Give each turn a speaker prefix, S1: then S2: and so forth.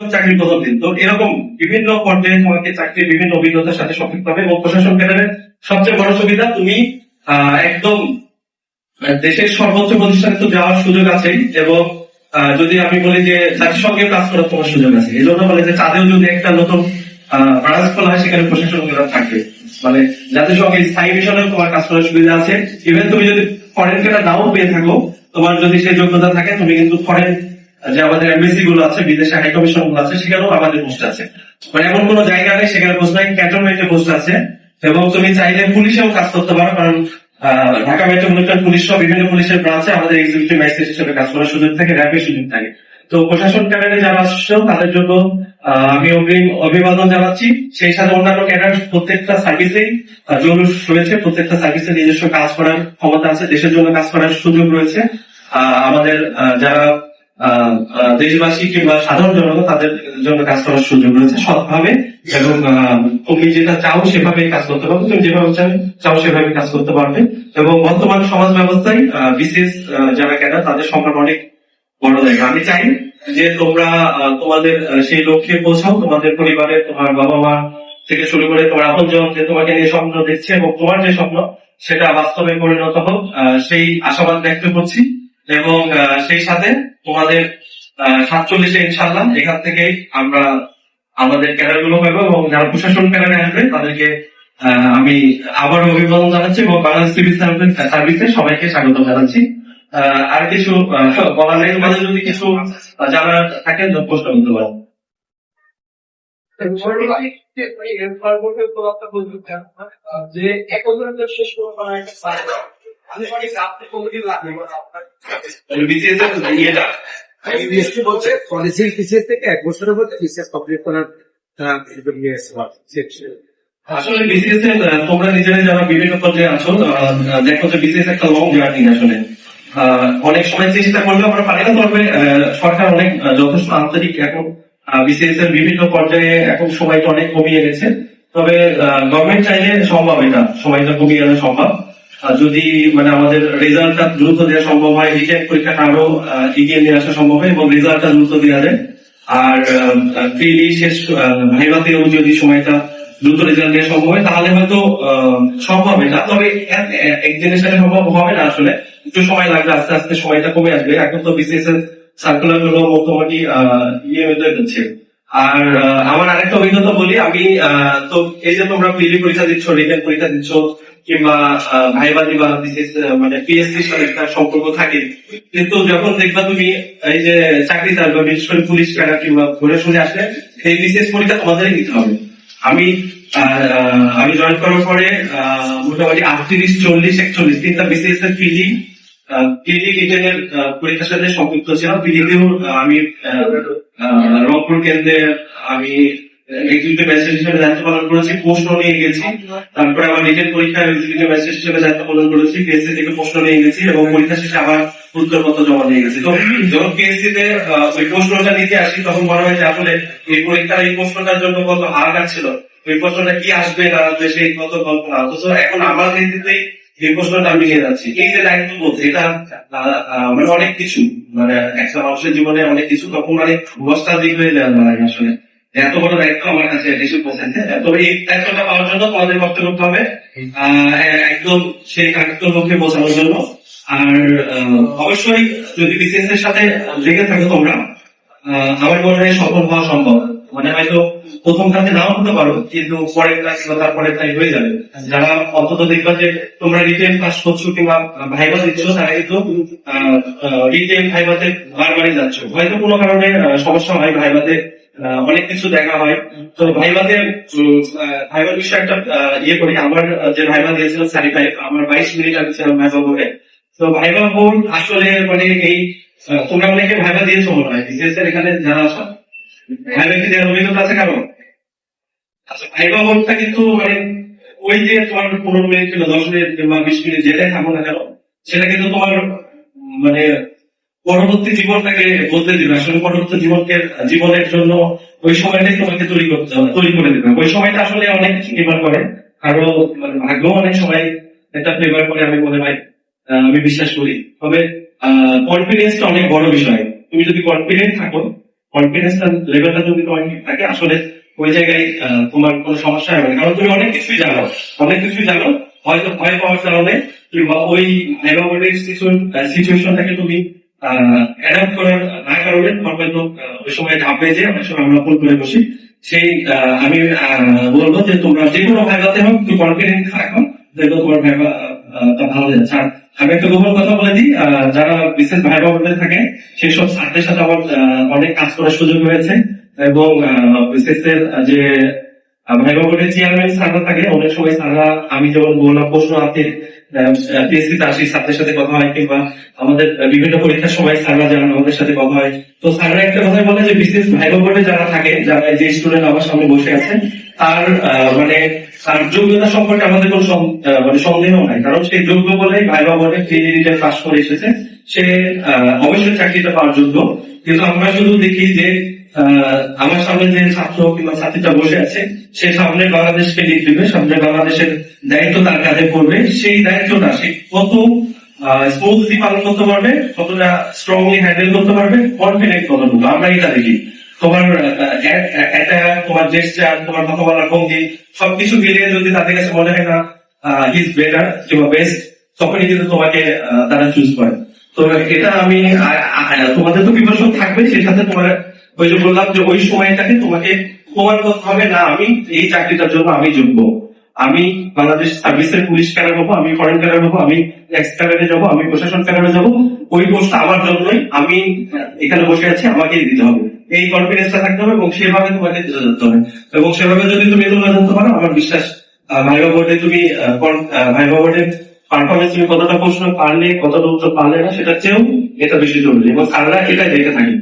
S1: চাকরির প্রথম দিন। তো এরকম বিভিন্ন পর্যায়ে তোমাকে চাকরির বিভিন্ন অভিজ্ঞতার সাথে সম্পৃক্ত হবে এবং প্রশাসন ক্যাডারের সবচেয়ে বড় সুবিধা, তুমি একদম দেশের সর্বোচ্চ প্রতিষ্ঠানে তো যাওয়ার সুযোগ আছে এবং যদি আমি বলি যে জাতিসংঘেও কাজ করার তোমার সুযোগ আছে। এই জন্য বলে যে চাঁদেও যদি একটা নতুন ব্রাঞ্চ খোলা হয়, সেখানে প্রশাসন থাকবে। মানে জাতিসংঘের স্থায়ী মিশনেও তোমার কাজ করার সুবিধা আছে। ইভেন তুমি যদি ফরেন ক্যাডার নাও পেয়ে থাকো, তোমার যদি সেই যোগ্যতা থাকে, তুমি কিন্তু ফরেন যে আমাদের এমবিসি গুলো আছে, বিদেশে হাই কমিশনগুলো আছে, সেখানেও আমাদের পোস্ট আছে। মানে এমন কোনো জায়গা নেই, সেখানে পোস্ট নাই ক্যান্টনমেন্টে পোস্ট আছে। এবং তুমি চাইলে পুলিশেও কাজ করতে পারো, কারণ ঢাকা মেট্রোপলিটন পুলিশ সহ বিভিন্ন পুলিশের ব্রাঞ্চে আমাদের এক্সিকিউটিভ ম্যাজিস্ট্রেট হিসেবে কাজ করার সুযোগ থাকে র্যাপের সুযোগ থাকে। তো প্রশাসন ক্যাডারে যারা আসছে, তাদের জন্য আমি অভিবাদন জানাচ্ছি। সেই সাথে অন্যান্য ক্যাডার, প্রত্যেকটা সার্ভিসেই জরুর রয়েছে, প্রত্যেকটা সার্ভিসে নিজস্ব কাজ করার ক্ষমতা আছে, দেশের জন্য কাজ করার সুযোগ রয়েছে। আমাদের যারা দেশবাসী কিংবা সাধারণ জনগণ তাদের জন্য কাজ করার সুযোগ রয়েছে সৎভাবে এবং তুমি যেটা চাও সেভাবে কাজ করতে পারবে, তুমি যেভাবে চাও চাও সেভাবে কাজ করতে পারবে। এবং বর্তমান সমাজ ব্যবস্থায় বিশেষ যারা ক্যাডার তাদের সংখ্যা অনেক বড় জায়গা আমি চাই যে তোমরা তোমাদের সেই লক্ষ্যে পৌঁছাও, তোমাদের পরিবারের, তোমার বাবা মা থেকে শুরু করে তোমার আপনজন যে তোমাকে নিয়ে স্বপ্ন দেখছে এবং তোমার যে স্বপ্ন, সেটা বাস্তবে পরিণত হোক। সেই আশাবাদ ব্যক্ত করছি এবং সেই সাথে তোমাদের সাতচল্লিশে ইনশাল্লাহ এখান থেকে আমরা আমাদের ক্যাডারগুলো পাবো এবং যারা প্রশাসন ক্যাডারে আসবে, তাদেরকে আমি আবার অভিবাদন জানাচ্ছি এবং বাংলাদেশ সিভিল সার্ভিসে সবাইকে স্বাগত জানাচ্ছি। আর কিছু বলার নেই? তোমাদের যদি কিছু জানার থাকে প্রশ্ন করতে পারো।
S2: যে একজনের শেষ করার অনেক
S1: সময় চেষ্টা করলে আমরা পারি না তবে সরকার অনেক যথেষ্ট আন্তরিক এখন বিসিএস এর বিভিন্ন পর্যায়ে এখন সময়টা অনেক কমিয়ে গেছে তবে গভর্নমেন্ট চাইলে সম্ভব এটা সময়টা কমিয়ে আনা সম্ভব যদি মানে আমাদের রেজাল্টটা দ্রুত দেওয়া সম্ভব হয় রিটেন পরীক্ষাটা আরও এগিয়ে নিয়ে আসা সম্ভব হয় এবং রেজাল্টটা দ্রুত দেওয়া যায়। আর ফ্রিলি শেষ ভাইভাতেও যদি সময়টা দ্রুত রেজাল্ট দেওয়া সম্ভব হয়, তাহলে হয়তো সম্ভব এটা। তবে এক- এক- একদিনের সাথে সম্ভব হবে না আসলে। একটু সময় লাগবে, আস্তে আস্তে সময়টা কমে আসবে। এখন তো বিসিএস সার্কুলারগুলো মোটামুটি ইয়ে হয়ে যাচ্ছে আর আমার আরেকটা অভিজ্ঞতা বলি আমি তো এই যে তোমরা প্রিলি পরীক্ষা দিচ্ছ রিটেন পরীক্ষা দিচ্ছ কিংবা আহ, ভাইবা দিবা বিশেষ মানে পিএসসির সাথে একটা সম্পর্ক থাকে কিন্তু যখন দেখবা তুমি এই যে চাকরি থাকবে বিশেষ করে পুলিশ ক্যাডার কিংবা ঘুরে শুনে আসলে সেই বিশেষ পরীক্ষা তোমাদেরই দিতে হবে। আমি আমি জয়েন করার পরে মোটামুটি আটত্রিশ চল্লিশ একচল্লিশ তিনটা বিসিএস এর পিলি পিলি রিটেনের পরীক্ষার সাথে সম্পৃক্ত ছিলাম। পিলিতেও আমি রংপুর কেন্দ্রে আমি এক্সিকিউটিভ ম্যাজিস্ট্রেট হিসেবে দায়িত্ব পালন করেছি প্রশ্ন নিয়ে গেছি। তারপরে আমার রিটেন পরীক্ষা এক্সিকিউটিভ ম্যাজিস্ট্রেট হিসেবে দায়িত্ব পালন করেছি পিএসসি থেকে প্রশ্ন নিয়ে গেছি এবং পরীক্ষা শেষে আবার উত্তরপত্র জমা দিয়ে গেছি। তো যখন পিএসসি তে ওই প্রশ্নটা নিতে আসি তখন মনে হয় যে আসলে এই পরীক্ষার এই প্রশ্নটার জন্য কত হাহাকার ছিল ওই প্রশ্নটা কি আসবে না সেই কত কল্পনা। অথচ এখন আমার নেতৃত্বেই এই প্রশ্নটা আমি নিয়ে এই যে দায়িত্ব বলছে এটা মানে অনেক কিছু মানে একটা মানুষের জীবনে অনেক কিছু তখন মানে দিক হয়ে যায় মানে আসলে। এত বড় দায়িত্ব আমার কাছে এসে পৌঁছেছে তবে এই দায়িত্বটা পাওয়ার জন্য তোমাদের কষ্ট করতে হবে। আহ, একদম সেই কাঙ্ক্ষিত লক্ষ্যে পৌঁছানোর জন্য। আর অবশ্যই যদি বিসিএস এর সাথে লেগে থাকো তোমরা আমার মনে হয় সফল হওয়া সম্ভব। মানে হয়তো প্রথম কাজে নাও হতে পারো, কিন্তু পরের ক্লাস বা তারপরের ক্লাস হয়ে যাবে। যারা অন্তত দেখবা যে তোমরা রিটেল ক্লাস করছ কিংবা ভাইবা দিচ্ছ, তারা কিন্তু রিটেল ভাইবাতে বারবারই যাচ্ছ। হয়তো কোনো কারণে সমস্যা হয়, ভাইবাতে অনেক কিছু দেখা হয়। তো ভাইবাতে ভাইবার বিষয়ে একটা ইয়ে করি। আমার যে ভাইবা দিয়েছিল, সারি ফাইভ আমার বাইশ মিনিট ছিলাম ভাইবা বোর্ডে তো ভাইবা বোর্ড আসলে মানে এই তোমরা অনেকে ভাইবা দিয়েছ মনে হয়। বিশেষ এখানে যারা আছো, ভাইবা কি দেওয়ার অভিজ্ঞতা আছে কারণ আচ্ছা কিন্তু মানে ওই যে তোমার পনেরো মিনিট কিংবা দশ মিনিট বিশ মিনিট যেটাই থাকো না কেন, সেটা কিন্তু তোমার মানে পরবর্তী জীবনটাকে দিবে। আসলে পরবর্তী জীবনকে, জীবনের জন্য ওই সময়টাই তোমাকে তৈরি করতে হবে, তৈরি করে ওই সময়টা আসলে অনেক কিছু করে আরও মানে ভাগ্য অনেক সময় এটা ফেভার করে, আমি মনে হয় আমি বিশ্বাস করি। তবে কনফিডেন্সটা অনেক বড় বিষয়। তুমি যদি কনফিডেন্ট থাকো কনফিডেন্স লেভেলটা যদি তোমার থাকে, আসলে ওই জায়গায় তোমার কোনো সমস্যা হবে না। কারণ তুমি অনেক কিছুই জানো। অনেক কিছুই জানো। হয়তো ভয় পাওয়ার কারণে ওই সিচুয়েশনটাকে তুমি অ্যাডাপ্ট করার না কারণে হয়তো ওই সময় ঝাঁপে যে অনেক সময় আমরা করে বসি। সেই আমি বলব যে তোমরা যে কোনো ভাইবাতে হোক একটু কনফিডেন্ট থাকো। দেখো তোমার ভালো যাচ্ছে আমি একটা গোপন কথা বলে দিই যারা বিশেষ ভাই বোনদের থাকে সেই সব ছাত্রের সাথে আমার অনেক কাজ করার সুযোগ হয়েছে। এবং বিশেষের যে বোর্ডের চেয়ারম্যান স্যাররা থাকে অনেক সময় স্যাররা আমি যেমন বললাম, প্রশ্ন আছে পিএসসি তে আসি সাথে কথা হয় কিংবা আমাদের বিভিন্ন পরীক্ষার সময় যারা আমাদের সাথে কথা হয়। তো একটা বলে যে বিশেষ বোর্ডে যারা থাকে, যারা যে স্টুডেন্ট আমার সামনে বসে আছে তার মানে তার যোগ্যতা সম্পর্কে আমাদের কোনো মানে সন্দেহ নাই। কারণ সে যোগ্য বলেই ভাইবা বোর্ডে প্রিলিমিনারি পাস করে এসেছে। সে অবশ্যই চাকরিটা পাওয়ার যোগ্য। কিন্তু আমরা শুধু দেখি যে আমার সামনে যে ছাত্র কিংবা ছাত্রীটা বসে আছে সে সামনে বাংলাদেশকে লিড সামনে বাংলাদেশের দায়িত্ব তার কাঁধে পড়বে। সেই দায়িত্বটা সে কত স্মুথলি পালন করতে পারবে কতটা স্ট্রংলি হ্যান্ডেল করতে পারবে কনফিডেন্ট কতটুকু আমরা এটা দেখি। তোমার আহ, এ- এ- একটা তোমার জেস্টার তোমার কথা বলার ভঙ্গি সবকিছু মিলিয়ে যদি তাদের কাছে মনে হয় না ইজ বেটার কিংবা বেস্ট তখনই কিন্তু তোমাকে তারা চুজ করে। তো এটা আমি তোমাদের তো প্রিপারেশন থাকবে সেই সাথে তোমার ওই যে বললাম যে ওই সময়টাকে তোমাকে প্রমাণ করতে হবে, না, আমি এই চাকরিটার জন্য আমি যোগ্য। আমি বাংলাদেশ সার্ভিসের পুলিশ ক্যাডার হব, আমি ফরেন ক্যাডার হব, আমি এক্স ক্যাডারে যাব, আমি প্রশাসন ক্যাডারে যাব। ওই পোস্টটা আমার জন্যই, আমি এখানে বসে আছি, আমাকেই দিতে হবে। এই কনফিডেন্সটা থাকতে হবে এবং সেভাবে তোমাকে যেতে হবে। এবং সেভাবে যদি তুমি তুলে ধরতে পারো, আমার বিশ্বাস ভাইবা বোর্ডে তুমি ভাইবা বোর্ডে পারফরমেন্স তুমি কতটা প্রশ্ন পারলে, কতটা উত্তর পারলে না সেটা চেয়েও এটা বেশি জরুরি। এবং স্যাররা এটা দেখে থাকে